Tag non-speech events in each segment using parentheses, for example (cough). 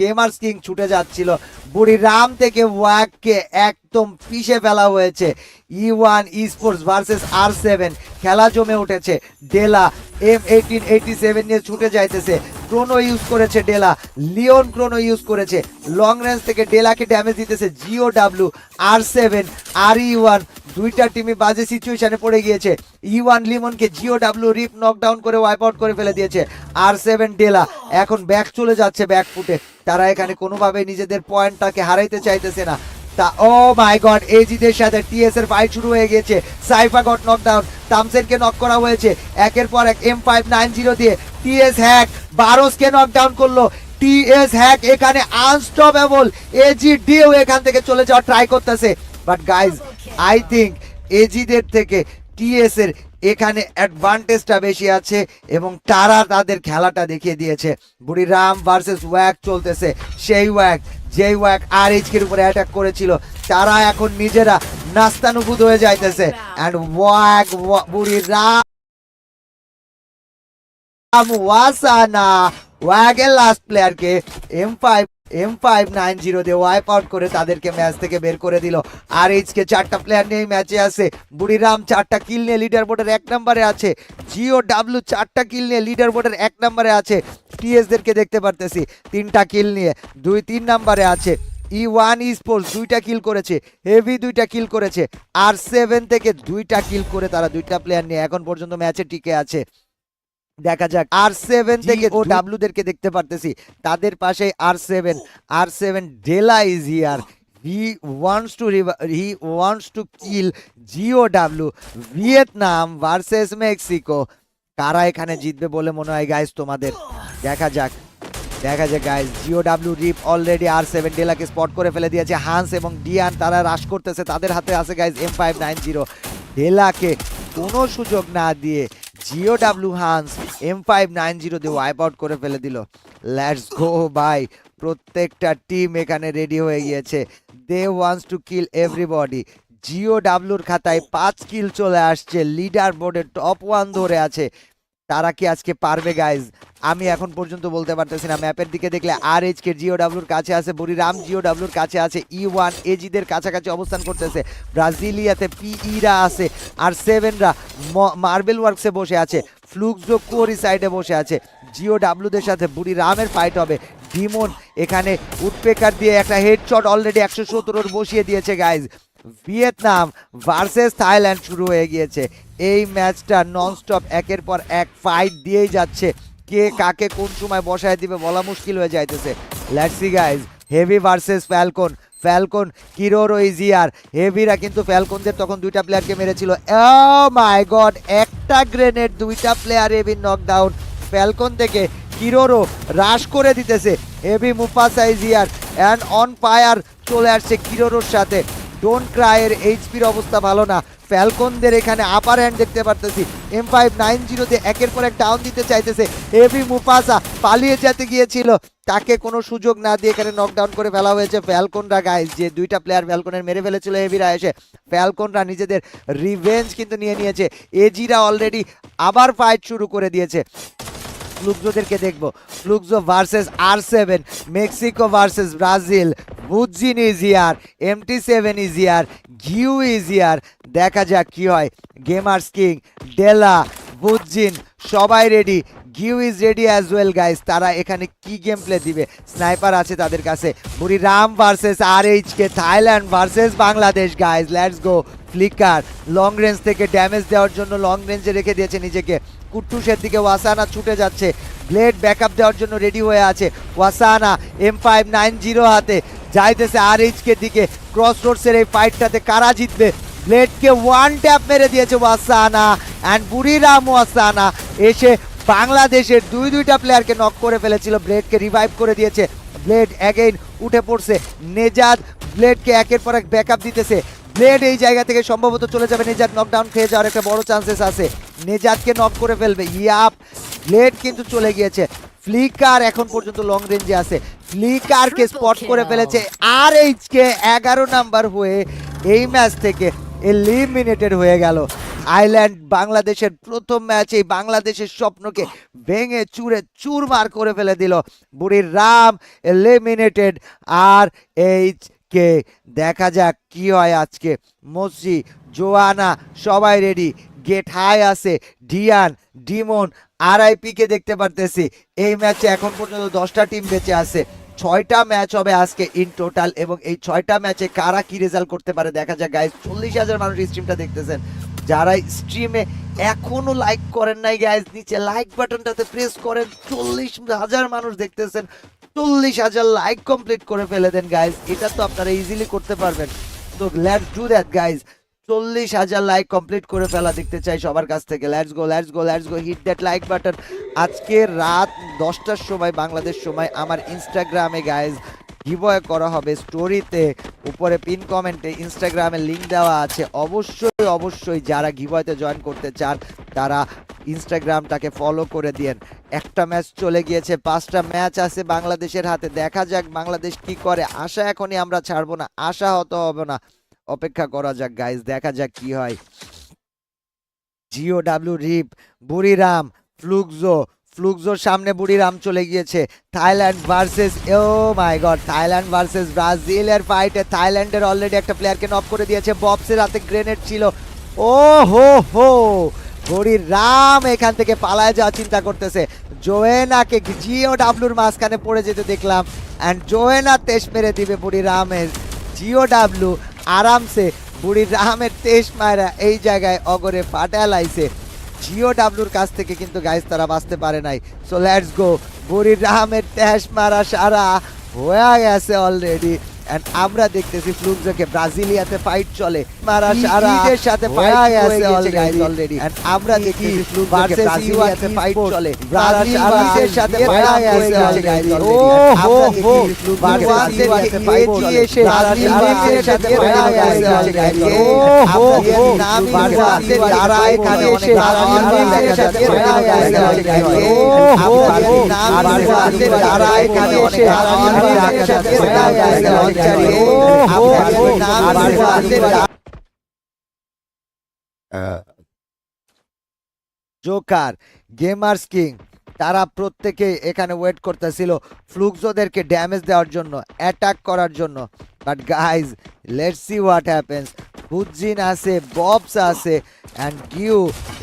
Gamers king ছুটে যাচ্ছিল। বুড়ি রাম থেকে ওয়াককে একদম পিষে ফেলা হয়েছে। E one esports versus R seven খেলা জমে উঠেছে। Dela M eighteen eighty seven নিয়ে ছুটে যাইতেছে। ক্রোনো ইউজ করেছে ডেলা। লিওন ক্রোনো ইউজ করেছে। লং রেঞ্জ থেকে ডেলাকে ড্যামেজ দিতেছে জিও ডাব্লিউ আর সেভেন আর ই ওয়ান দুইটা টিমই বাজে সিচুয়েশনে পড়ে গিয়েছে। ই ওয়ান লিমনকে জিও ডাব্লিউ রিপ নকডাউন করে ওয়াইপ আউট করে ফেলে দিয়েছে। আর সেভেন ডেলা এখন ব্যাক চলে যাচ্ছে ব্যাক ফুটে তারা এখানে কোনোভাবে নিজেদের পয়েন্টটাকে হারাইতে চাইতেছে না। তা ও মাই গড এজিদের সাথে টিএস এর ফাইট শুরু হয়ে গেছে সাইফা গট নকডাউন তামসেনকে নক করা হয়েছে। একের পর এক এম ফাইভ নাইন জিরো দিয়ে টিএস হ্যাক বারোসকে নকডাউন করল। টিএস হ্যাক এখানে আনস্টপেবল এজি ডিও এখান থেকে চলে যাওয়ার ট্রাই করতেছে। বাট গাইজ আই থিঙ্ক এজিদের থেকে টিএস এর এখানে অ্যাডভান্টেজটা বেশি আছে এবং তারা তাদের খেলাটা দেখিয়ে দিয়েছে। বুড়ি রাম ভার্সেস ওয়াক চলতেছে। সেই ওয়াক যেই ওয়াক আর এইচকের উপরে অ্যাটাক করেছিল, তারা এখন নিজেরা নাস্তানুভূত হয়ে যাইতেছে। অ্যান্ড ওয়াক বুড়ি রাম ওয়াসানা, ওয়াগের লাস্ট প্লেয়ারকে M five M five nine zero দিয়ে ওয়াইপ আউট করে তাদেরকে ম্যাচ থেকে বের করে দিল। আর এইচকে চারটা প্লেয়ার নিয়ে ম্যাচে আছে বুড়িরাম চারটা কিল নিয়ে লিডার বোর্ডের এক নম্বরে আছে। জিও ডাব্লু চারটা কিল নিয়ে লিডার বোর্ডের এক নম্বরে আছে। টিএসদেরকে দেখতে পারতেছি, তিনটা কিল নিয়ে। দুই তিন নম্বরে আছে। ই ওয়ান স্পোর্টস দুইটা কিল করেছে হেভি দুইটা কিল করেছে। আর সেভেন থেকে দুইটা কিল করে তারা দুইটা প্লেয়ার নিয়ে এখন পর্যন্ত ম্যাচে টিকে আছে। দেখা যাক। আর সেভেন থেকে ও ডাব্লু দেরকে দেখতে পারতেছি। তাদের পাশে R seven R seven Dela is here he wants to he wants to kill Geo W Vietnam versus Mexico কারা এখানে জিতবে বলে মনে হয় গাইজ তোমাদের? দেখা যাক। দেখা যাক guys Geo W rip already R seven ডেলাকে spot করে ফেলে দিয়েছে। হান্স এবং ডিয়ান তারা রাশ করতেছে। তাদের হাতে আছে guys M five nine zero ডেলাকে কোনো সুযোগ না দিয়ে Geo W Hans M five nine zero দিয়ে ওয়াইপ আউট করে ফেলে দিল। লেটস গো বাই প্রত্যেকটা টিম এখানে রেডি হয়ে গিয়েছে। They wants to kill everybody Geo ডাব্লুর খাতায় পাঁচ কিল চলে আসছে। লিডার বোর্ডে টপ ওয়ান ধরে আছে। তারা কি আজকে পারবে গাইজ আমি এখন পর্যন্ত বলতে পারতেছি না। ম্যাপের দিকে দেখলে আর এইচ কে জিও ডাব্লুর কাছে আছে, বুড়িরাম জিও ডাব্লুর কাছে আছে ই ওয়ান এজিদের কাছাকাছি অবস্থান করতেছে। ব্রাজিলিয়াতে পিইরা আছে আর সেভেনরা মার্বেল ওয়ার্কসে বসে আছে ফ্লুকজো কোরি সাইডে বসে আছে। জিও ডাব্লুদের সাথে বুড়ি রামের ফাইট হবে। ডিমন এখানে উডপেকার দিয়ে একটা হেডশট অলরেডি একশো সতেরোর বসিয়ে দিয়েছে গাইজ ভিয়েতনাম ভার্সেস থাইল্যান্ড শুরু হয়ে গিয়েছে। এই ম্যাচটা ননস্টপ একের পর এক ফাইট দিয়েই যাচ্ছে। কে কাকে কোন সময় বসায় দিবে বলা মুশকিল হয়ে যাইতেছে। Let's see guys Heavy versus Falcon Falcon Kiroro easier হেভিরা কিন্তু ফ্যালকনদের তখন দুইটা প্লেয়ারকে মেরেছিল। মাই গড একটা গ্রেনেড দুইটা প্লেয়ার হেভি নকডাউন ফ্যালকন থেকে কিরোরো রাশ করে দিতেছে। Heavy Mufasa easier and on fire চলে আসছে কিরোরোর সাথে। ডোন্ট ক্রাইয়ের এইচপির অবস্থা ভালো না। ফ্যালকনদের এখানে আপার হ্যান্ড দেখতে পারতেছি। এম ফাইভ নাইন জিরোতে একের পর এক ডাউন দিতে চাইতেছে। হেভি মুফাসা পালিয়ে যেতে গিয়েছিল। তাকে কোনো সুযোগ না দিয়ে এখানে নকডাউন করে ফেলা হয়েছে ফ্যালকনরা গাইজ যে দুইটা প্লেয়ার ফ্যালকনের মেরে ফেলেছিল হেভিরা এসে ফ্যালকনরা নিজেদের রিভেঞ্জ কিন্তু নিয়ে নিয়েছে। এজিরা অলরেডি আবার ফাইট শুরু করে দিয়েছে। ফ্লুকজোদেরকে দেখব। Flukzo versus R seven Mexico versus Brazil Buzin is here MT seven is here Giu is here দেখা যাক কি হয়। গেমার্স কিং ডেলা বুজিন সবাই ready Giu is ready as well guys তারা এখানে কি গেম প্লে দিবে? স্নাইপার আছে তাদের কাছে। Buriram versus R K Thailand versus Bangladesh guys let's go Flicker long range থেকে ড্যামেজ দেওয়ার জন্য লং রেঞ্জে রেখে দিয়েছে নিজেকে। কুট্টুসের দিকে ওয়াসানা ছুটে যাচ্ছে। ব্লেড ব্যাকআপ দেওয়ার জন্য রেডি হয়ে আছে Wasana. M five nine zero হাতে যাইতেছে আর এইচকে দিকে ক্রস রোডসের এই ফাইটটাতে কারা জিতবে? ব্লেডকে ওয়ান ট্যাপ মেরে দিয়েছে ওয়াসানা। অ্যান্ড বুড়িরাম ওয়াসানা এসে বাংলাদেশের দুই দুইটা প্লেয়ারকে নক করে ফেলেছিল। ব্লেডকে রিভাইভ করে দিয়েছে। ব্লেড অ্যাগেইন উঠে পড়ছে। নেজাদ ব্লেডকে একের পর এক ব্যাকআপ দিতেছে। ব্লেড এই জায়গা থেকে সম্ভবত চলে যাবে। নেজাদ নকডাউন খেয়ে যাওয়ার একটা বড় চান্সেস আছে। নেজাদকে নক করে ফেলবে। ইয়াপ ব্লেড কিন্তু চলে গিয়েছে। ফ্লিকার এখন পর্যন্ত লং রেঞ্জে আছে। ফ্লিকারকে স্পট করে ফেলেছে আর এইচকে এগারো নাম্বার হয়ে এই ম্যাচ থেকে এলিমিনেটেড হয়ে গেল। আইল্যান্ড বাংলাদেশের প্রথম ম্যাচে বাংলাদেশের স্বপ্নকে ভেঙে চুরে চুরমার করে ফেলে দিল। বুড়ির Ram eliminated R H K দেখা যাক কি হয় আজকে। মসি, জোয়ানা, সবাই রেডি গেট হাই আছে। ডিয়ান, ডিমন আরআইপি কে দেখতে পারতেছি। এই ম্যাচে এখন পর্যন্ত দশটা টিম বেঁচে আছে। ছয়টা ম্যাচ হবে আজকে ইন টোটাল এবং এই ছয়টা ম্যাচে কারা কি রেজাল্ট করতে পারে দেখা যাক গাইজ চল্লিশ হাজার মানুষ স্ট্রিমটা দেখতেছেন। যারা স্ট্রিমে এখনও লাইক করেন নাই গাইজ নিচে লাইক বাটনটাতে প্রেস করেন। চল্লিশ হাজার মানুষ দেখতেছেন, চল্লিশ হাজার লাইক কমপ্লিট করে ফেলে দেন গাইজ এটা তো আপনারা ইজিলি করতে পারবেন। তো লেটস ডু দ্যাট গাইজ চল্লিশ হাজার লাইক কমপ্লিট করে ফেলা দেখতে চাই সবার কাছ থেকে। Let's go let's go let's go hit that like button আজকে রাত দশটার সময়, বাংলাদেশ সময়, আমার ইনস্টাগ্রামে গাইজ গিভওয়ে করা হবে স্টোরিতে উপরে পিন কমেন্টে ইনস্টাগ্রামে লিঙ্ক দেওয়া আছে। অবশ্যই অবশ্যই যারা গিভওয়েতে জয়েন করতে চান, তারা ইনস্টাগ্রামটাকে ফলো করে দিয়েন। একটা ম্যাচ চলে গিয়েছে, পাঁচটা ম্যাচ আছে বাংলাদেশের হাতে। দেখা যাক বাংলাদেশ কি করে। আশা এখনই আমরা ছাড়বো না, আশা হতে হবে না। অপেক্ষা করা যাক গাইজ দেখা যাক কি হয়। জিও ডাব্লিউ রিপ বুড়িরাম ফ্লুকজো ফ্লুকজোর সামনে বুড়িরাম চলে গিয়েছে। Thailand versus, oh my God, Thailand versus ব্রাজিলের ফাইটে থাইল্যান্ডের অলরেডি একটা প্লেয়ারকে নক করে দিয়েছে। বক্সের হাতে গ্রেনেড ছিল। ও হো হো বুড়িরাম এখান থেকে পালায় যাওয়ার চিন্তা করতেছে। জোয়েনাকে জিও ডাব্লুর মাঝখানে পড়ে যেতে দেখলাম। অ্যান্ড জোয়েনা তেজ মেরে দিবে বুড়ি রামের। জিও ডাব্লু আরামসে বুড়ির রামের তেজ মায়েরা এই জায়গায় অগরে ফাটালাইছে জিও ডাব্লুর কাছ থেকে কিন্তু গাইজ তারা বাঁচতে পারে নাই। সো লেটস গো বুড়ির রামের ট্যাশ মারা সারা হয়ে গেছে অলরেডি এন্ড আমরা দেখতেছি ফ্লুকজোকে ব্রাজিলিয়াতে ফাইট চলে। মারা সারা এর সাথে ফাইট গেছে অলরেডি অলরেডি এন্ড আমরা দেখতেছি ফ্লুকজোকে ব্রাজিলিয়াতে ফাইট চলে। ব্রাজিলের সাথে ফাইট গেছে অলরেডি ও হো হো ব্রাজিলের ফাইট চলে। এসে ব্রাজিলের সাথে ফাইট গেছে অলরেডি ও হো হো ব্রাজিলের যারা এখানে এসে ব্রাজিলের সাথে ফাইট গেছে অলরেডি ও হো হো ব্রাজিলের যারা এখানে এসে ব্রাজিলের সাথে ফাইট গেছে জোকার গেমার্স কিং তারা প্রত্যেকেই এখানে ওয়েট করতেছিল ফ্লুকজোদেরকে ড্যামেজ দেওয়ার জন্য অ্যাটাক করার জন্য but guys let's see what happens Buzzin আছে ববস আছে অ্যান্ড গিউ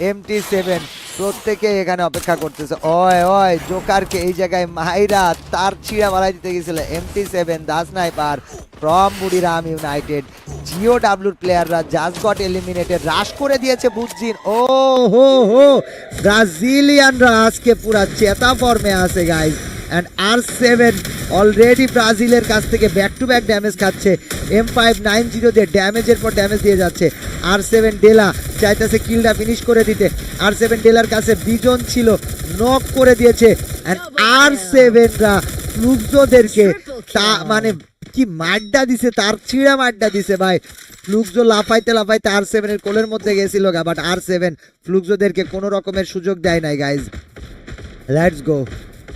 এমটি সেভেন প্রত্যেকে এখানে অপেক্ষা করতেছে। ওয় ওয় জোকারকে এই জায়গায় মাইরা তার ছিঁড়া মারাই দিতে গেছিল MT seven does sniper from Buriram United Geo ডাব্লুর প্লেয়াররা জাস্ট গট এলিমিনেটেড রাশ করে দিয়েছে বুজ্জিন ও, হো হো ব্রাজিলিয়ানরা আজকে পুরা চেতা ফর্মে আছে guys and R seven already ব্রাজিলের কাছ থেকে ব্যাক টু ব্যাক ড্যামেজ খাচ্ছে। এম ফাইভ নাইন জিরো দিয়ে ড্যামেজের পর ড্যামেজ দিয়ে যাচ্ছে। আর সেভেন ডেলা চাইতেছে কিলটা ফিনিশ করে দিতে। আর সেভেন ডেলার কাছে বিজন ছিল নক করে দিয়েছে। অ্যান্ড আর সেভেনরা ফ্লুকজোদেরকে তা মানে কি মাড্ডা দিছে, তার ছিঁড়া মাড্ডা দিছে ভাই। ফ্লুকজো লাফাইতে লাফাইতে আর সেভেনের কোলের মধ্যে গেছিল গা বাট আর সেভেন ফ্লুকজোদেরকে কোনো রকমের সুযোগ দেয় নাই guys let's go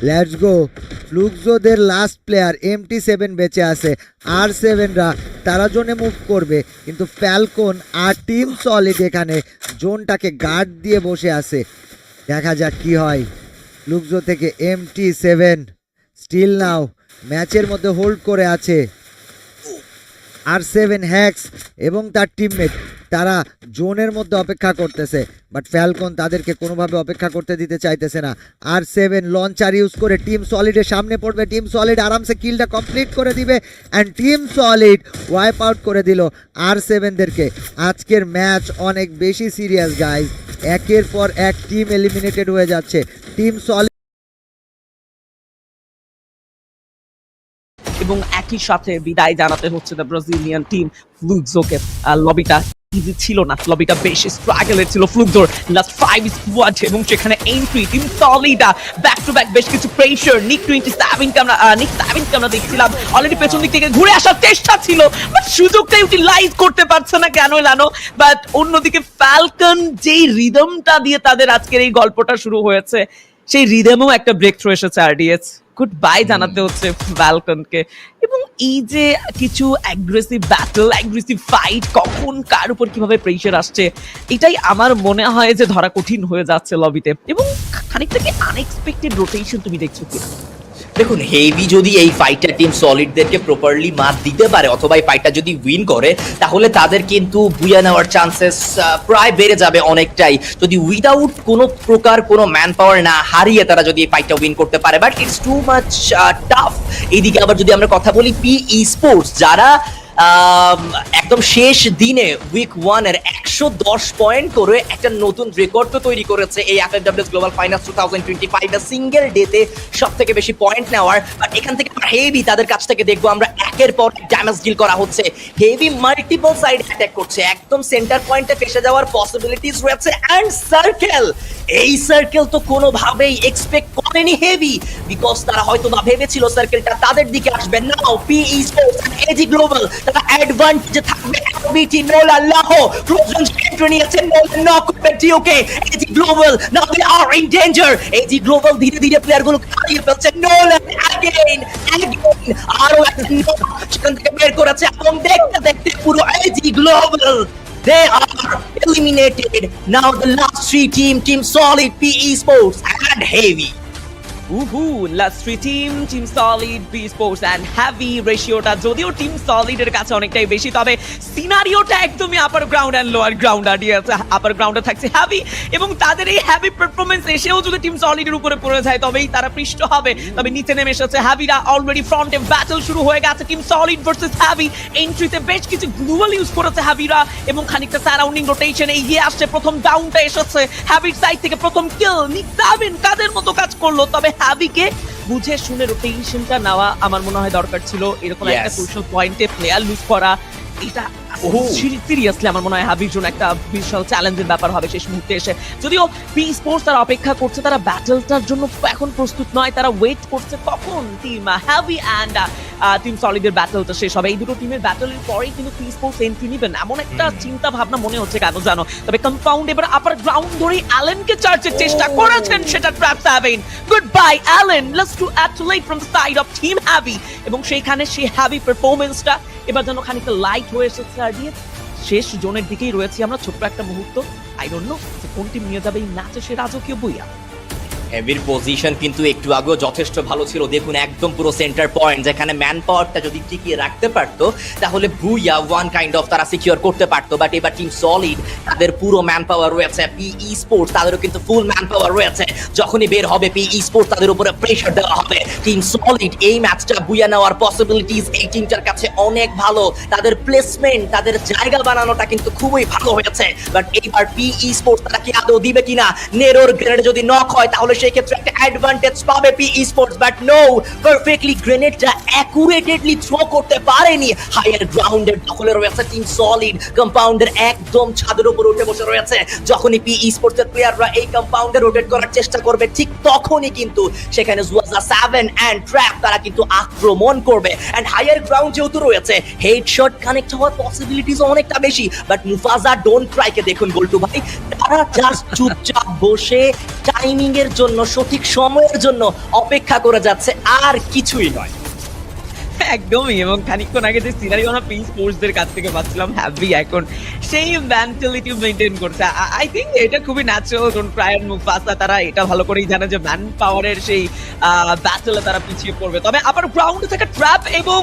let's go ফ্লুকজোদের last player MT seven বেঁচে আছে। আর সেভেনরা তারা জোনে মুভ করবে। কিন্তু ফ্যালকন আর টিম সলিড এখানে, জোনটাকে গার্ড দিয়ে বসে আছে। দেখা যাক কি হয়। ফ্লুকজো থেকে এমটি সেভেন স্টিল নাও ম্যাচের মধ্যে হোল্ড করে আছে। আর সেভেন হ্যাক্স এবং তার টিমমেট তারা জোনের মধ্যে অপেক্ষা করতেছে বাট ফ্যালকন তাদেরকে কোনোভাবে অপেক্ষা করতে দিতে চাইতেছে না। আর সেভেন লঞ্চার ইউজ করে টিম সলিডের সামনে পড়বে। টিম সলিড আরামসে কিলটা কমপ্লিট করে দিবে and team solid wipe out করে দিল আর সেভেনদেরকে আজকের ম্যাচ অনেক বেশি সিরিয়াস গাইজ একের পর এক টিম এলিমিনেটেড হয়ে যাচ্ছে। টিম সলিড এবং একই সাথে বিদায় জানাতে হচ্ছে দ্য ব্রাজিলিয়ান টিম ফ্লুকজোকে লবিটা ইজি ছিল না। লবিটা বেশ স্ট্রাগলের ছিল। ফ্লুকজোর লাস্ট ফাইভ স্কোয়াড এবং সেখানে এন্ট্রি টিম সলিডা ব্যাক টু ব্যাক বেশ কিছু প্রেশার নিক টোয়েন্টি সেভেনকে আমরা নিক সেভেনকে আমরা দেখছিলাম। অলরেডি পেছন দিক থেকে ঘুরে আসার চেষ্টা ছিল বাট সুযোগটা ইউটিলাইজ করতে পারছে না কেন লানো বাট অন্যদিকে ফ্যালকন যেই রিদমটা দিয়ে তাদের আজকের এই গল্পটা শুরু হয়েছে সেই রিদমেও একটা ব্রেক থ্রু এসেছে আরডিএস গুড বাই জানাতে হচ্ছে ফ্যালকনকে এবং এই যে কিছু অ্যাগ্রেসিভ ব্যাটল অ্যাগ্রেসিভ ফাইট কখন কার উপর কীভাবে প্রেশার আসছে, এটাই আমার মনে হয় যে ধরা কঠিন হয়ে যাচ্ছে লবিতে এবং খানিকটা কি আনএক্সপেক্টেড রোটেশন তুমি দেখছ কি দেখুন হেভি যদি এই ফাইটার টিম সলিডদেরকে প্রপারলি মাত দিতে পারে অথবা এই ফাইটটা যদি উইন করে তাহলে তাদের কিন্তু বুয়া নেওয়ার চান্সেস প্রায় বেড়ে যাবে অনেকটাই। যদি উইদাউট কোনো প্রকার কোনো ম্যান পাওয়ার না হারিয়ে তারা যদি এই ফাইটটা উইন করতে পারে but it's too much tough এইদিকে আবার যদি আমরা কথা বলি পি ই স্পোর্টস যারা আম, একদম শেষ দিনে উইক ওয়ানের একশো দশ পয়েন্ট করে একটা নতুন রেকর্ড তো তৈরি করেছে এই FFWS global finals two thousand twenty five single ডেতে সব থেকে বেশি পয়েন্ট নেওয়ার। বাট এখান থেকে হেভি তাদের কাছ থেকে দেখব আমরা একের পর ড্যামেজ ডিল করা হচ্ছে। হেভি মাল্টিপল সাইড অ্যাটাক করছে। একদম সেন্টার পয়েন্টে ফেসে যাওয়ার পসিবিলিটিস রয়েছে। অ্যান্ড সার্কেল এই সার্কেল তো কোনোভাবেই এক্সপেক্ট করেনি হেভি বিকজ তারা হয়তো বা ভেবেছিল সার্কেলটা তাদের দিকে আসবে। Now PE sports AG global তারা অ্যাডভান্টেজে থাকবে বিটি নোলা লাহ ক্লোজন এন্ট্রি নিয়েছে নোলা নক টিওকে AG global now they are in danger AG এবং দেখতে দেখতে পুরো AG global They are eliminated. Now the last three team, Team Solid, PE Sports, and Heavy. উহু last three team team solid B sports and heavy রেশিওটা যদিও team সলিডের কাছে অনেকটাই বেশি, তবে সিনারিওটা একদমই upper ground and lower ground R upper গ্রাউন্ডে থাকছে হ্যাভি এবং তাদের এই হ্যাভি পারফরমেন্স এসেও যদি টিম সলিডের উপরে পড়ে যায়, তবেই তারা পৃষ্ঠ হবে। তবে নিচে নেমে এসেছে হ্যাভিরা অলরেডি ফ্রন্টে ব্যাটল শুরু হয়ে গেছে টিম সলিড ভার্সেস হ্যাভি এন্ট্রিতে বেশ কিছু গ্লুয়াল ইউজ করেছে হ্যাভিরা এবং খানিকটা সারাউন্ডিং রোটেশন এগিয়ে আসছে, প্রথম ডাউনটা এসেছে হ্যাভির সাইড থেকে প্রথম কিল নিক কাদের মতো কাজ করল, তবে হ্যাভিকে বুঝে শুনে রোটেশনটা নেওয়া আমার মনে হয় দরকার ছিল। এরকম একটা কৌশল পয়েন্টে প্লেয়ার লুজ করা এটা সিরিয়াসলি আমার মনে হয় হাবির জন্য একটা বিশাল চ্যালেঞ্জের ব্যাপার হবে শেষ মুহূর্তে এসে। যদিও পি স্পোর্টস তারা অপেক্ষা করছে তারা ব্যাটলটার জন্য এখন প্রস্তুত নয় তারা ওয়েট করছে কখন টিম হ্যাভি অ্যান্ড টিম সলিডের ব্যাটলটা শেষ হবে। এই দুটো টিমের ব্যাটলের পরেই কিন্তু পি স্পোর্টস এন্ট্রি নেবেন। এমন একটা চিন্তা ভাবনা মনে হচ্ছে কেন জানো? তবে কম্পাউন্ড এবার আপার গ্রাউন্ড ধরেই অ্যালেনকে চার্জের চেষ্টা. করেছেন সেটা trap seven good bye Allen let's to athlete from the side of team heavy এবং সেইখানে সেই হ্যাভি পারফরমেন্সটা এবার যেন খানিকটা লাইট হয়ে এসেছে আর দিয়ে শেষ জোনের দিকেই রয়েছি আমরা, ছোট্ট একটা মুহূর্ত। আই ডোন্ট নো যে কোন টিম নিয়ে যাবে এই ম্যাচে সে রাজকীয় বইয়া। হেভির পজিশন কিন্তু একটু আগেও যথেষ্ট ভালো ছিল। দেখুন, একদম পুরো সেন্টার পয়েন্ট যেখানে ম্যান পাওয়ারটা যদি টিকিয়ে রাখতে পারতো, তাহলে ভুইয়া ওয়ান কাইন্ড অফ তারা সিকিউর করতে পারতো। বাট এবার টিম সলিড তাদের পুরো ম্যান পাওয়ার রয়েছে। পিই স্পোর্টস তাদেরও কিন্তু ফুল ম্যান পাওয়ার রয়েছে। যখনই বের হবে পিই স্পোর্টস তাদের উপরে প্রেশার দেওয়া হবে। টিম সলিড এই ম্যাচটা বুয়া নেওয়ার পসিবিলিটিস এই টিমটার কাছে অনেক ভালো। তাদের প্লেসমেন্ট তাদের জায়গা বানানোটা কিন্তু খুবই ভালো হয়েছে। বাট এইবার পিই স্পোর্টস তারা কি আদৌ দিবে কিনা? নেরোর গ্রেনেড যদি নক হয়, তাহলে একটা অ্যাডভান্টেজ পাবে PE sports but no perfectly গ্রেনেডটা throw করতে পারেনি। হায়ার গ্রাউন্ডের দখলে রয়েছে টিম সলিড কম্পাউন্ডের একদম ছাদের উপর উঠে বসে রয়েছে। যখনই পিই স্পোর্টস এর প্লেয়াররা এই কম্পাউন্ডে রোটেট করার চেষ্টা করবে, ঠিক তখনই কিন্তু সেখানে জুয়াজা সেভেন অ্যান্ড ট্র্যাপ তারা কিন্তু আক্রমণ করবে। অ্যান্ড হায়ার গ্রাউন্ড যেহেতু রয়েছে হেডশট কানেক্ট হওয়ার পসিবিলিটিস অনেকটা বেশি বাট মুফাজা ডোন্ট ট্রাইকে দেখুন গোল্টু ভাই। তারা জাস্ট চুপচাপ বসে টাইমিং এর জন্য সঠিক সময়ের জন্য অপেক্ষা করে যাচ্ছে আর কিছুই নয়। একদমই এবং খানিকক্ষণ আগে যে সিনারি আমরা পি স্পোর্টসদের কাছ থেকে পাচ্ছিলাম হ্যাভি এখন সেই মেন্টালিটি মেনটেন করছে। আই থিঙ্ক এটা খুবই ন্যাচারাল কারণ প্রায়র মুফাসা তারা এটা ভালো করেই জানে যে ম্যান পাওয়ারের সেই ব্যাটলে তারা পিছিয়ে পড়বে। তবে আবার গ্রাউন্ডে থাকা ট্র্যাপ এবং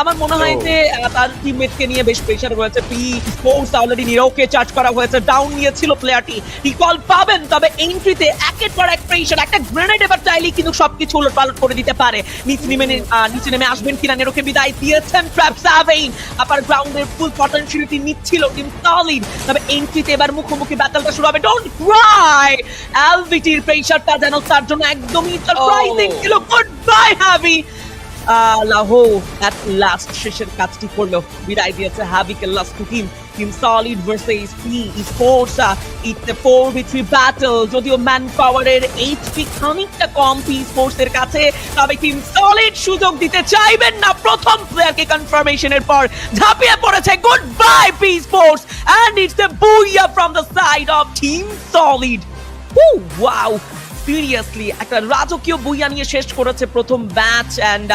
আমার মনে হয় যে তার টিমমেটকে নিয়ে বেশ প্রেশার রয়েছে। পি স্পোর্টস অলরেডি নিরোকে চার্জ করা হয়েছে ডাউন নিয়েছিল প্লেয়ারটি রিকল পাবেন তবে এন্ট্রিতে একের পর এক প্রেশার একটা গ্রেনেড এবার চাইলেই কিন্তু সবকিছু উলট পালট করে দিতে পারে। নিচে নেমে নিচে নেমে আসবেন কিনা নেরোকে বিদায় দিয়েছেন ট্র্যাপ সাভেইন আপার গ্রাউন্ডের ফুল পটেনশিয়ালিটি নিচ্ছিল টিম সলিড তবে এন্ট্রিতে এবার মুখোমুখি ব্যাটলটা শুরু হবে। ডোন্ট ক্রাই এলভিটির প্রেশারটা যেন তার জন্য একদমই সারপ্রাইজিং Oh. ছিল। গুড বাই হ্যাভি লাহো অ্যাট লাস্ট শেষের কাজটি করল। বিদায় দিয়েছে team solid versus P sports it's a four v three battle যদিও ম্যান পাওয়ারের এইচপি খানিকটা কম স্পোর্টস এর কাছে, তবে টিম সলিড সুযোগ দিতে চাইবেন না। প্রথম প্লেয়ারকে কনফার্মেশনের পর ঝাঁপিয়ে পড়েছে। Good bye P sports and it's a booyah from the side of team solid wow seriously একটা রাজকীয় বইয়া নিয়ে শেষ করেছে প্রথম batch and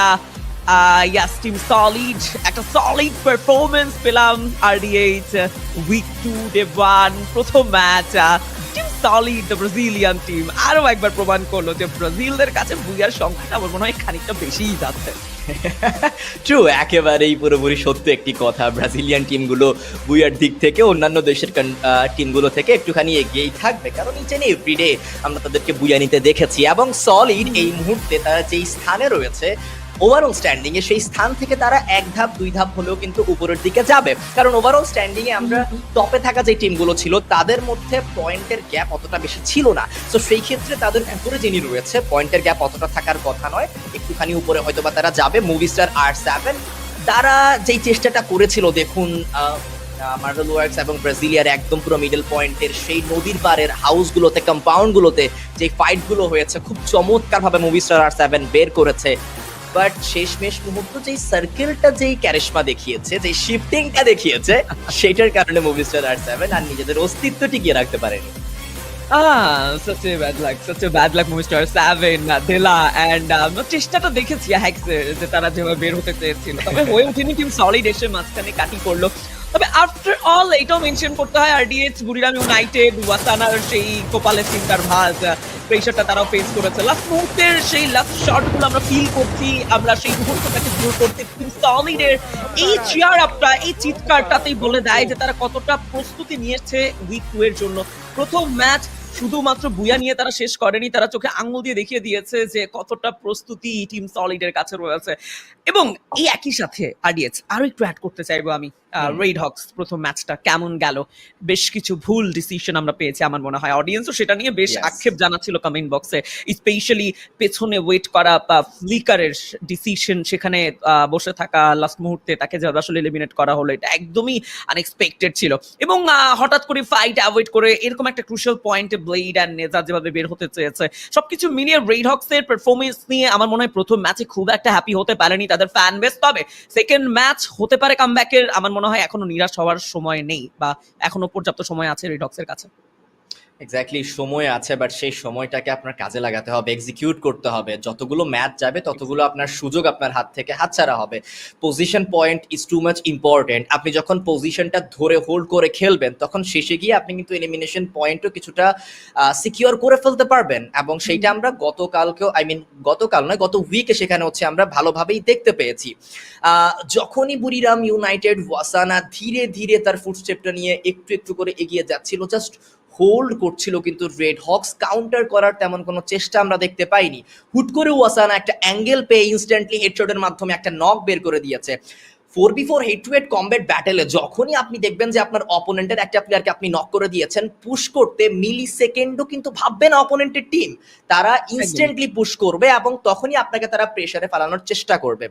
yes team solid একটা সলিড পারফরমেন্স পেলাম RDH week two day one প্রথম match solid the Brazilian team আরও একবার প্রমাণ করল যে ব্রাজিলদের কাছে বুইয়ার সংখ্যাটা আমার মনে হয় খানিকটা বেশিই যাচ্ছে। (laughs) ট্রু একেবারেই পুরোপুরি সত্য একটি কথা। ব্রাজিলিয়ান টিমগুলো বুয়ার দিক থেকে, অন্যান্য দেশের টিমগুলো থেকে একটুখানি এগিয়েই থাকবে। কারণ জন্য এভরিডে আমরা তাদেরকে বুয়া নিতে দেখেছি। এবং সলিড এই মুহূর্তে তারা যেই স্থানে রয়েছে ওভারঅল স্ট্যান্ডিং এ সেই স্থান থেকে তারা এক ধাপ দুই ধাপ হলেও কিন্তু উপরের দিকে যাবে। কারণ ওভারঅল স্ট্যান্ডিং এ আমরা টপে থাকা যে টিমগুলো ছিল তাদের মধ্যে পয়েন্টের গ্যাপ অতটা বেশি ছিল না। তো সেই ক্ষেত্রে তাদের উপরে যিনি রয়েছে পয়েন্টের গ্যাপ অতটা থাকার কথা নয়। একটুখানি উপরে হয়তো বা তারা যাবে। মুভি স্টার আর সেভেন তারা যেই চেষ্টাটা করেছিল দেখুন মার্বেল ওয়ার্কস এবং ব্রাজিলিয়ার একদম পুরো মিডল পয়েন্টের সেই নদীর পাড়ের হাউসগুলোতে কম্পাউন্ডগুলোতে যে ফাইটগুলো হয়েছে খুব চমৎকারভাবে মুভি স্টার আর সেভেন বের করেছে। বাট শেষমেশ মুহূর্ত যে সার্কেলটা যেই ক্যারিশমা দেখিয়েছে যে শিফটিংটা দেখিয়েছে সেটার কারণে মুভি স্টার আর সেভেন আর নিজেদের অস্তিত্ব টিকিয়ে রাখতে পারেনি। Ah, চেষ্টাটা দেখেছি যে তারা যেভাবে বের হতে চেয়েছিল। তবে হয়ে ওঠেনি কিন্তু সলিড এসে মাঝখানে কাটি করল তবে আফটার অল এটাও মেনশন করতে হয় আরডিএইচ বুড়িরাম ইউনাইটেড ওয়াসানার সেই কপালের চিন্তার ভাজ প্রেশারটা তারাও ফেস করেছে। লাস্ট মুহূর্তের সেই লাস্ট শটগুলো আমরা ফিল করছি, আমরা সেই মুহূর্তটাকে দূর করতে সলিডের এই চেয়ার আপটা এই চিৎকারটাতেই বলে দেয় যে তারা কতটা প্রস্তুতি নিয়েছে উইক টু এর জন্য। প্রথম ম্যাচ শুধুমাত্র বুয়া নিয়ে তারা শেষ করেনি, তারা চোখে আঙুল দিয়ে দেখিয়ে দিয়েছে যে কতটা প্রস্তুতি টিম সলিডের কাছে রয়েছে। এবং এই একই সাথে আরডিএস আরও একটু অ্যাড করতে চাইব আমি। রেড হক্স প্রথম ম্যাচটা কেমন গেল? বেশ কিছু ভুল ডিসিশন আমরা পেয়েছি আমার মনে হয় অডিয়েন্সও সেটা নিয়ে বেশ আক্ষেপ জানাচ্ছিল কমেন্ট বক্সে স্পেশালি পেছনে ওয়েট করা ফ্লিকারের ডিসিশন সেখানে বসে থাকা লাস্ট মুহূর্তে তাকে যে আসলে এলিমিনেট করা হলো এটা একদমই আনএক্সপেক্টেড ছিল। এবং হঠাৎ করে ফাইট অ্যাভয়েড করে এরকম একটা ক্রুশাল পয়েন্টে ব্লেড অ্যান্ড নেজার যেভাবে বের হতে চেয়েছে সবকিছু মিলিয়ে রেড হক্সের পারফরমেন্স নিয়ে আমার মনে হয় প্রথম ম্যাচে খুব একটা হ্যাপি হতে পারেনি তাদের ফ্যান বেস তবে সেকেন্ড ম্যাচ হতে পারে কামব্যাকের আমার মনে হয় এখনও নিরাশ হওয়ার সময় নেই বা এখনও পর্যাপ্ত সময় আছে রিডক্সের কাছে। এক্স্যাক্টলি সময় আছে বাট সেই সময়টাকে আপনার কাজে লাগাতে হবে এক্সিকিউট করতে হবে। যতগুলো ম্যাচ যাবে ততগুলো আপনার সুযোগ আপনার হাত থেকে হাতছাড়া হবে। Position point is too much important আপনি যখন পজিশনটা ধরে হোল্ড করে খেলবেন তখন শেষে গিয়ে আপনি কিন্তু এলিমিনেশন পয়েন্টও কিছুটা সিকিউর করে ফেলতে পারবেন। এবং সেইটা আমরা গতকালকেও আই মিন গতকাল নয় গত উইকে সেখানে হচ্ছে আমরা ভালোভাবেই দেখতে পেয়েছি। যখনই বুড়িরাম ইউনাইটেড ওয়াসানা ধীরে ধীরে তার ফুটস্টেপটা নিয়ে একটু একটু করে এগিয়ে যাচ্ছিল জাস্ট হোল্ড করছিল কিন্তু রেড হক্স কাউন্টার করার তেমন কোনো চেষ্টা আমরা দেখতে পাইনি। হুট করে ওয়াসানা একটা অ্যাঙ্গেল পেয়ে ইনস্ট্যান্টলি হেডশটের মাধ্যমে একটা নক বের করে দিয়েছে। Four v four head to head combat ব্যাটেলে যখনই আপনি দেখবেন যে আপনার অপোনেন্টের একটা প্লেয়ারকে আপনি নক করে দিয়েছেন পুশ করতে মিলি সেকেন্ডও কিন্তু ভাববে না অপোনেন্টের টিম তারা ইনস্ট্যান্টলি পুশ করবে এবং তখনই আপনাকে তারা প্রেশারে ফেলানোর চেষ্টা করবে।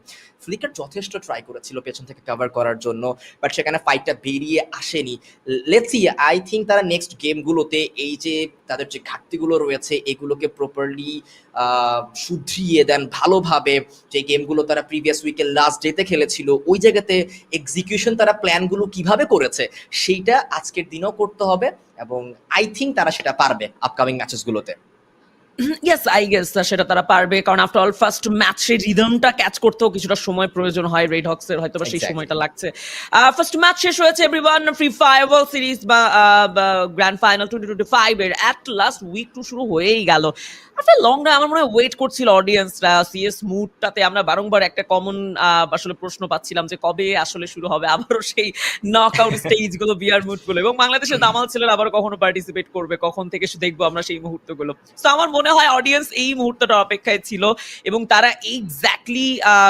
ফ্লিকার যথেষ্ট ট্রাই করেছিল পেছন থেকে কভার করার জন্য বাট সেখানে ফাইটটা বেরিয়ে আসেনি। লেটস সি আই থিঙ্ক তারা নেক্সট গেমগুলোতে এই যে তাদের যে ঘাটতিগুলো রয়েছে এগুলোকে প্রপারলি শুধরিয়ে দেন ভালোভাবে। যে গেমগুলো তারা প্রিভিয়াস উইকের লাস্ট ডেতে খেলেছিল ওই জায়গাতে এক্সিকিউশন তারা প্ল্যানগুলো কীভাবে করেছে, সেইটা আজকের দিনও করতে হবে এবং আই থিঙ্ক তারা সেটা পারবে আপকামিং ম্যাচেসগুলোতে ইয়েস আই গেস সেটা তারা পারবে। কারণ আফটার অল ফার্স্ট ম্যাচের রিদমটা ক্যাচ করতেও কিছুটা সময় প্রয়োজন হয় রেড হক্সের হয়তো সেই সময়টা লাগছে। ফার্স্ট ম্যাচ শেষ হয়েছে এভরিওয়ান ফ্রি ফায়ার সিরিজ বা grand final twenty twenty five এর। অ্যাট লাস্ট উইক টু শুরু হয়েই গেল। আফটার লং রান আমার মনে হয় ওয়েট করছিল অডিয়েন্সরা সিএস মুডটাতে আমরা বারংবার একটা কমন আসলে প্রশ্ন পাচ্ছিলাম যে কবে আসলে শুরু হবে। আবারও সেই নক আউট স্টেজগুলো বিয়ার মুডগুলো। এবং বাংলাদেশের দামাল ছেলেরা আবার কখনো পার্টিসিপেট করবে কখন থেকে সে দেখব আমরা সেই মুহূর্তগুলো। তো আমার মনে হয় অডিয়েন্স এই মুহূর্তটা অপেক্ষায় ছিল এবং তারা এক্স্যাক্টলি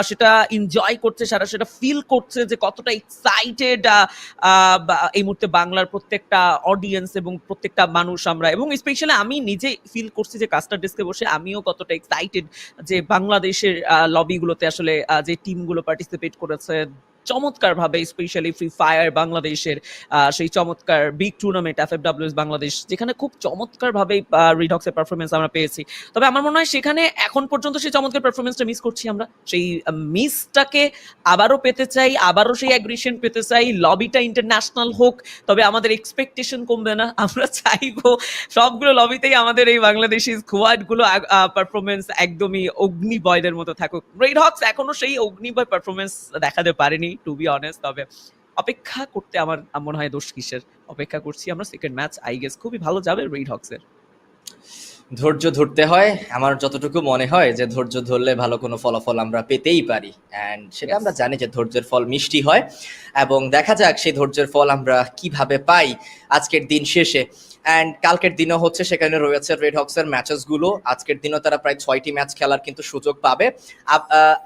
সেটা এনজয় করছে, সারা সেটা ফিল করছে যে কতটা এক্সাইটেড এই মুহূর্তে বাংলার প্রত্যেকটা অডিয়েন্স এবং প্রত্যেকটা মানুষ আমরা। এবং স্পেশালি আমি নিজে ফিল করছি যে কাস্টার ডেস্কে বসে আমিও কতটা এক্সাইটেড যে বাংলাদেশের লবিগুলোতে আসলে যে টিমগুলো পার্টিসিপেট করেছে। চমৎকার ভাবে স্পেশালি ফ্রি ফায়ার বাংলাদেশের সেই চমৎকার big tournament F F Bangladesh, যেখানে খুব চমৎকার ভাবে রিডক্সের পারফরমেন্স আমরা পেয়েছি। তবে আমার মনে হয় সেখানে এখন পর্যন্ত সেই চমৎকার পারফরমেন্সটা মিস করছি আমরা। সেই মিসটাকে আবারও পেতে চাই, আবারও সেই অ্যাগ্রেশন পেতে চাই লবিটা ইন্টারন্যাশনাল হোক, তবে আমাদের এক্সপেকটেশন কমবে না, আমরা চাইব সবগুলো লবিতেই আমাদের এই বাংলাদেশি স্কোয়াডগুলো পারফরমেন্স একদমই অগ্নিবয়দের মতো থাকুক। রেড হক্স এখনও সেই অগ্নিবয় পারফরমেন্স দেখাতে পারেনি। টু বি অনেস্ট তবে অপেক্ষা করতে আমার মনে হয় দোষ কিসের? অপেক্ষা করছি আমরা সেকেন্ড ম্যাচ আই গেস খুবই ভালো যাবে রেড হক্সের ধৈর্য ধরতে হয় আমার যতটুকু মনে হয় যে ধৈর্য ধরলে ভালো কোনো ফলাফল আমরা পেতেই পারি। অ্যান্ড সেটা আমরা জানি যে ধৈর্যের ফল মিষ্টি হয় এবং দেখা যাক সেই ধৈর্যের ফল আমরা কীভাবে পাই আজকের দিন শেষে। অ্যান্ড কালকের দিনও হচ্ছে, সেখানে রয়েছে রেড হক্সের ম্যাচেসগুলো আজকের দিনও তারা প্রায় ছয়টি ম্যাচ খেলার কিন্তু সুযোগ পাবে।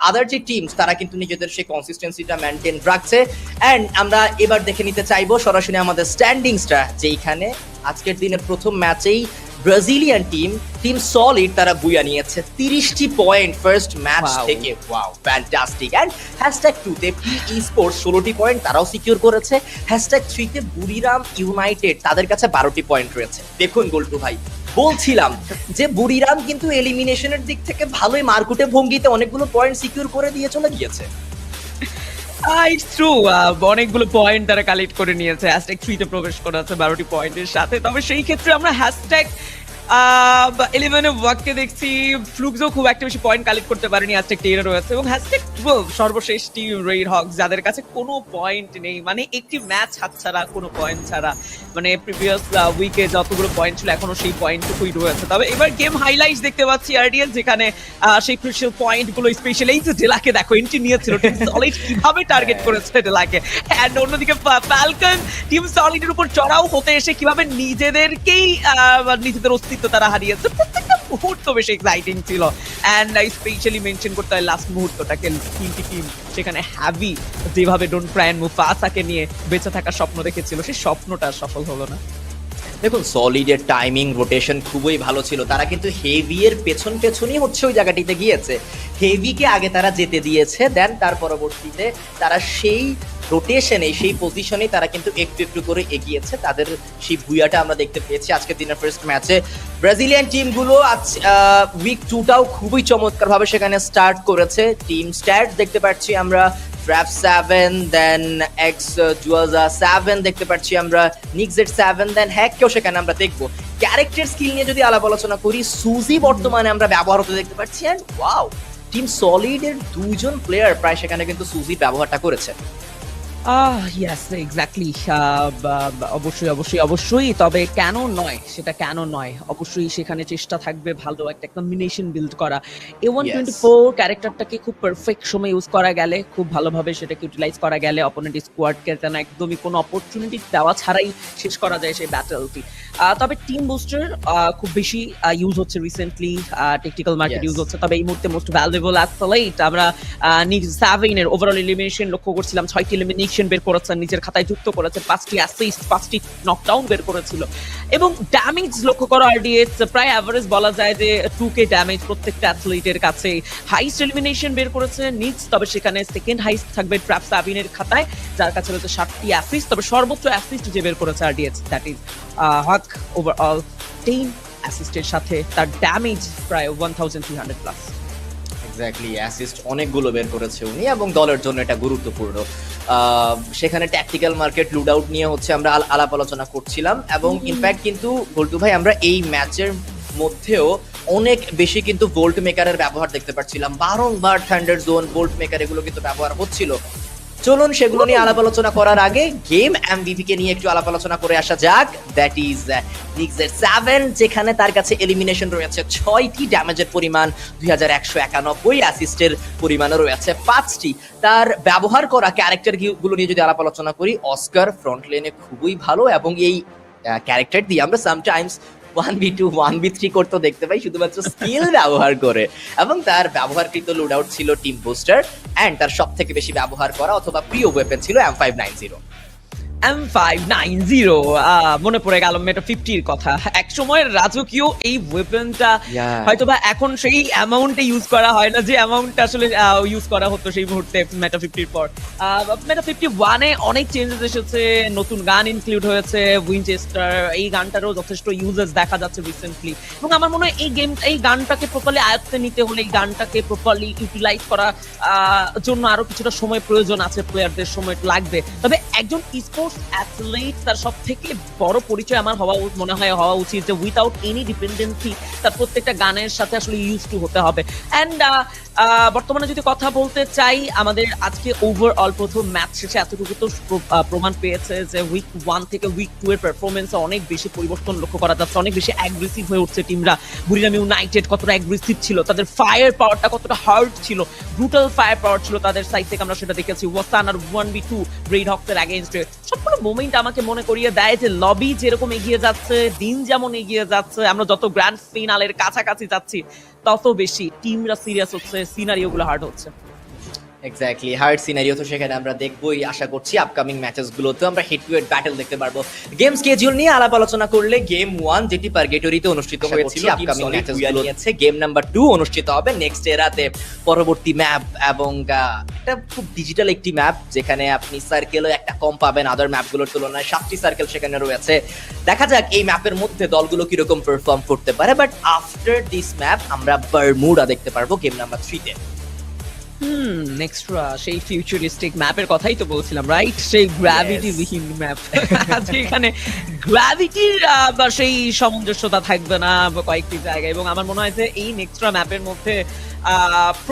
আদার যে টিমস তারা কিন্তু নিজেদের সেই কনসিস্টেন্সিটা মেনটেন রাখছে। অ্যান্ড আমরা এবার দেখে নিতে চাইব সরাসরি আমাদের স্ট্যান্ডিংসটা যেইখানে আজকের দিনের প্রথম ম্যাচেই ব্রাজিলিয়ান টিম টিম সলিড তারা বুয়া নিয়েছে। তিরিশটি পয়েন্ট ফার্স্ট ম্যাচ থেকে। ওয়াও ফ্যান্টাস্টিক অ্যান্ড হ্যাশট্যাগ টুতে পিই স্পোর্টস ষোলোটি পয়েন্ট তারাও সিকিউর করেছে। হ্যাশট্যাগ থ্রিতে বুড়িরাম ইউনাইটেড তাদের কাছে বারোটি পয়েন্ট রয়েছে। দেখুন গোল্টু ভাই বলছিলাম যে বুড়িরাম কিন্তু এলিমিনেশনের দিক থেকে ভালোই মারকুটে ভঙ্গিতে অনেকগুলো পয়েন্ট সিকিউর করে দিয়ে চলে গিয়েছে। ইটস ট্রু অনেকগুলো পয়েন্ট তারা কালেক্ট করে নিয়েছে। হ্যাশট্যাগ থ্রিতে প্রবেশ করেছে বারোটি পয়েন্টের সাথে। তবে সেই ক্ষেত্রে আমরা হ্যাশট্যাগ ইলেভেনে ওয়াককে দেখছি খুব একটা বেশি পয়েন্ট কালেক্ট করতে পারেনি টেনে রয়েছে। এবং হ্যাশট্যাগ টুয়েলভ সর্বশেষ টিম রেড যাদের কাছে কোনো পয়েন্ট নেই মানে একটি ম্যাচ হাতছাড়া, কোনো পয়েন্ট ছাড়া। মানে প্রিভিয়াস উইকে যতগুলো পয়েন্ট ছিল, এখনও সেই পয়েন্টটুকুই রয়েছে। তবে এবার গেম হাইলাইটস দেখতে পাচ্ছি আরডিএল যেখানে সেই ক্রুশিয়াল পয়েন্টগুলো স্পেশালি এই যে দেখো এন্ট্রি নিয়েছিল টিম সলিড কীভাবে টার্গেট করেছে ডেলাকে এন্ড অন্যদিকে ফ্যালকন টিম সলিডের উপর চড়াও হতে এসে কীভাবে নিজেদেরকেই নিজেদের তারা হারিয়েছে প্রত্যেকটা মুহূর্ত বেশ এক্সাইটিং ছিল। অ্যান্ড আই স্পেশালি মেনশন করতে হয় লাস্ট মুহূর্তটাকে। তিনটি টিম সেখানে হ্যাভি যেভাবে মুফাসাকে নিয়ে বেঁচে থাকার স্বপ্ন দেখেছিল, সেই স্বপ্নটা সফল হলো না। দেখুন সলিডের টাইমিং রোটেশন খুবই ভালো ছিল। তারা কিন্তু হেভি এর পেছন পেছনই হচ্ছে ওই জায়গাটিতে গিয়েছে। হেভিকে আগে তারা যেতে দিয়েছে দেন তার পরবর্তীতে তারা সেই রোটেশনে সেই পজিশনে তারা কিন্তু একটু একটু করে এগিয়েছে। তাদের সেই ভুইয়াটা আমরা দেখতে পেয়েছি। আজকের দিনের ফার্স্ট ম্যাচে ব্রাজিলিয়ান টিমগুলো আজ উইক টুটাও খুবই চমৎকারভাবে সেখানে স্টার্ট করেছে। টিম স্ট্যাট দেখতে পাচ্ছি আমরা ট্র্যাপ সেভেন দেন এক্স জুয়াজা সেভেন দেখতে পাচ্ছি আমরা নিক্সেট সেভেন দেন হ্যাককেও সেখানে আমরা দেখব। ক্যারেক্টার স্কিল নিয়ে যদি আলাপ আলোচনা করি সুজি বর্তমানে আমরা ব্যবহার হতে দেখতে পাচ্ছি অ্যান্ড ওয়াও টিম সলিডের দুইজন প্লেয়ার প্রায় সেখানে কিন্তু সুজি ব্যবহারটা করেছে। ইয়েস এক্স্যাক্টলি অবশ্যই অবশ্যই অবশ্যই। তবে কেন নয়? সেটা কেন নয়? অবশ্যই সেখানে চেষ্টা থাকবে ভালো একটা কম্বিনেশন বিল্ড করা। এ ওয়ান টোয়েন্টি ফোর ক্যারেক্টারটাকে খুব পারফেক্ট সময় ইউজ করা গেলে খুব ভালোভাবে সেটাকে ইউটিলাইজ করা গেলে অপোনেন্ট স্কোয়াডকে যেন একদমই কোনো অপরচুনিটি দেওয়া ছাড়াই শেষ করা যায় সেই ব্যাটেলটি তবে টিম বুস্টার খুব বেশি ইউজ হচ্ছে রিসেন্টলি টেকনিক্যাল মার্কেট ইউজ হচ্ছে। তবে এই মুহূর্তে মোস্ট ভ্যালুয়েবল অ্যাথলেট আমরা নিক সাভেইনের ওভারঅল এলিমিনেশন লক্ষ্য করছিলাম। ছয়টি এলিমিনেশন বের করেছেন নিজের খাতায় যুক্ত করেছে পাঁচটি অ্যাসিস্ট পাঁচটি নকডাউন বের করেছিল। এবং ড্যামেজ লক্ষ্য করো আরডিএস প্রায় অ্যাভারেজ বলা যায় যে টু কে ড্যামেজ প্রত্যেকটা অ্যাথলিটের কাছে। হাইস্ট এলিমিনেশন বের করেছে নিজ তবে সেখানে সেকেন্ড হাইস্ট থাকবে ট্র্যাপ সাবিনের খাতায় যার কাছে রয়েছে ষাটটি অ্যাসিস্ট তবে সর্বোচ্চ অ্যাসিস্ট যে বের করেছে RDS that is hawk overall ten অ্যাসিস্টের সাথে তার ড্যামেজ প্রায় one thousand three hundred plus exactly assist অনেকগুলো বের করেছে উনি এবং দলের জন্য এটা গুরুত্বপূর্ণ। সেখানে ট্যাকটিক্যাল মার্কেট লুড আউট নিয়ে হচ্ছে আমরা আলাপ আলোচনা করছিলাম এবং ইনফ্যাক্ট কিন্তু গোল্টু ভাই আমরা এই ম্যাচের মধ্যেও অনেক বেশি কিন্তু ভোল্ট মেকারের ব্যবহার দেখতে পাচ্ছিলাম। বারংবার থান্ডার জোন ভোল্ট মেকার এগুলো কিন্তু ব্যবহার হচ্ছিল। চলুন সেগুলো নিয়ে আলাপ আলোচনা করার আগে গেম এমভিপি কে নিয়ে একটু আলাপ আলোচনা করে আসা যাক। দ্যাট ইজ নিক্সের সেভেন যেখানে তার কাছে এলিমিনেশন রয়েছে ছয়টি, ড্যামেজের পরিমাণ দুই হাজার একশো একানব্বই, অ্যাসিস্টের পরিমাণও রয়েছে পাঁচটি। তার ব্যবহার করা ক্যারেক্টারগুলো নিয়ে যদি আলাপ আলোচনা করি অস্কার ফ্রন্ট লেনে খুবই ভালো এবং এই ক্যারেক্টার দিয়ে আমরা sometimes one v two one v three করতে দেখতে পাই, শুধুমাত্র স্কিল ব্যবহার করে। এবং তার ব্যবহারকৃত লুড আউট ছিল টিম বুস্টার অ্যান্ড তার সব থেকে বেশি ব্যবহার করা অথবা প্রিয় ওয়েপেন ছিল M five nine zero M five nine zero মনে পড়ে গেল মেটা ফিফটির কথা। এক রাজকীয় এই ওয়েপনটা এখন সেই অ্যামাউন্টে ইউজ করা হয় না যে আসলে ইউজ করা হতো সেই মুহূর্তে মেটা ফিফটির পর। মেটা ফিফটি ওয়ানে অনেক চেঞ্জেস এসেছে নতুন গান ইনক্লুড হয়েছে উইনচেস্টার এই গানটারও যথেষ্ট ইউজেস দেখা যাচ্ছে রিসেন্টলি এবং আমার মনে হয় এই গেম এই গানটাকে প্রপারলি আয়ত্তে নিতে হলে এই গানটাকে প্রপারলি ইউটিলাইজ করা আহ, জন্য আরও কিছুটা সময় প্রয়োজন আছে প্লেয়ারদের সময় লাগবে। তবে একজন স্পোর্টস অ্যাথলেট তার সব থেকে বড় পরিচয় আমার হওয়া মনে হয় হওয়া উচিত যে উইথাউট এনি ডিপেন্ডেন্সি তার প্রত্যেকটা গানের সাথে আসলে ইউজ টু হতে হবে। অ্যান্ড বর্তমানে যদি কথা বলতে চাই, আমাদের আজকে ওভারঅল প্রথম ম্যাচ শেষে এতটুকু তো প্রমাণ পেয়েছে যে উইক ওয়ান থেকে উইক টু এর পারফরমেন্সে অনেক বেশি পরিবর্তন লক্ষ্য করা যাচ্ছে। অনেক বেশি অ্যাগ্রেসিভ হয়ে উঠছে টিমরা বুড়িরাম ইউনাইটেড কতটা অ্যাগ্রেসিভ ছিল, তাদের ফায়ার পাওয়ারটা কতটা হার্ড ছিল ব্রুটাল ফায়ার পাওয়ার ছিল তাদের সাইড থেকে আমরা সেটা দেখেছি। ওয়াসান আর ওয়ান বি টু গ্রেড হকসের অ্যাগেনস্টে সবগুলো মোমেন্ট আমাকে মনে করিয়ে দেয় যে লবি যেরকম এগিয়ে যাচ্ছে, দিন যেমন এগিয়ে যাচ্ছে, আমরা যত গ্র্যান্ড ফিনালের কাছাকাছি যাচ্ছি, তত বেশি টিমরা সিরিয়াস হচ্ছে। সিনারিও গুলো হার্ড হচ্ছে। এক্স্যাক্টলি হার্ড সিনারিও তো সেখানে আমরা দেখবোই আশা করছি আপকামিং ম্যাচেস গুলোতে আমরা হেড টু হেড ব্যাটেল দেখতে পারব। গেম স্কেজুল নিয়ে আলাপ আলোচনা করলে গেম ওয়ান যেটি পার্গেটরিতে অনুষ্ঠিত হয়েছিল আপকামিং Solid ম্যাচেস বুয়া গুলো নিয়েছে গেম নাম্বার টু অনুষ্ঠিত হবে নেক্সট এরাতে। পরবর্তী ম্যাপ এবং একটা খুব ডিজিটাল একটি ম্যাপ যেখানে আপনি সার্কেলও একটা কম পাবেন আদার ম্যাপগুলোর তুলনায় সাতটি সার্কেল সেখানে রয়েছে। দেখা যাক এই ম্যাপের মধ্যে দলগুলো কীরকম পারফর্ম করতে পারে বাট আফটার দিস ম্যাপ আমরা বারমুডা দেখতে পারব গেম নাম্বার থ্রিতে হুম নেক্সট সেই ফিউচারিস্টিক ম্যাপের কথাই তো বলছিলাম রাইট সেই গ্র্যাভিটি বিহীন ম্যাপ এখানে গ্র্যাভিটির বা সেই সামঞ্জস্যতা থাকবে না কয়েকটি জায়গায়। এবং আমার মনে হয় যে এই নেক্সট্রা ম্যাপের মধ্যে আহ,